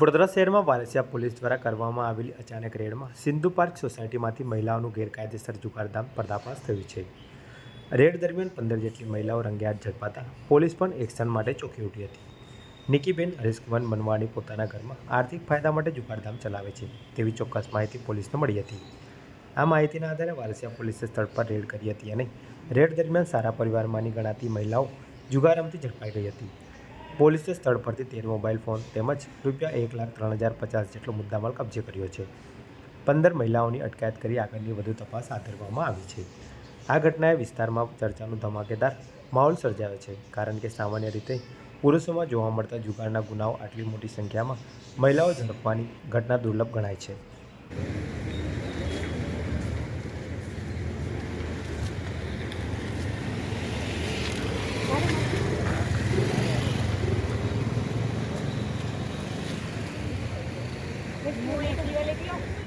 વડોદરા શહેરમાં વારસિયા પોલીસ દ્વારા કરવામાં આવેલી અચાનક રેડમાં સિંધુ પાર્ક સોસાયટીમાંથી મહિલાઓનું ગેરકાયદેસર જુગારધામ પર્દાફાશ થયું છે. રેડ દરમિયાન પંદર જેટલી મહિલાઓ રંગેહાથ ઝડપાતા પોલીસ પણ એક્શન માટે ચોંકી ઉઠી હતી. નિકીબેન હરીશકુમાર મનવાણી પોતાના ઘરમાં આર્થિક ફાયદા માટે જુગારધામ ચલાવે છે તેવી ચોક્કસ માહિતી પોલીસને મળી હતી. આ માહિતીના આધારે વારસિયા પોલીસે સ્થળ પર રેડ કરી હતી અને રેડ દરમિયાન સારા પરિવારમાંની ગણાતી મહિલાઓ જુગાર ઝડપાઈ ગઈ હતી. પોલીસે સ્થળ પરથી તેર મોબાઈલ ફોન તેમજ રૂપિયા એક લાખ ત્રણ હજાર પચાસ જેટલો મુદ્દામાલ કબજે કર્યો છે. પંદર મહિલાઓની અટકાયત કરી આગળની વધુ તપાસ હાથ ધરવામાં આવી છે. આ ઘટનાએ વિસ્તારમાં ચર્ચાનો ધમાકેદાર માહોલ સર્જાયો છે, કારણ કે સામાન્ય રીતે પુરુષોમાં જોવા મળતા જુગારના ગુનાઓ આટલી મોટી સંખ્યામાં મહિલાઓ ઝડપવાની ઘટના દુર્લભ ગણાય છે. es muy equivocado.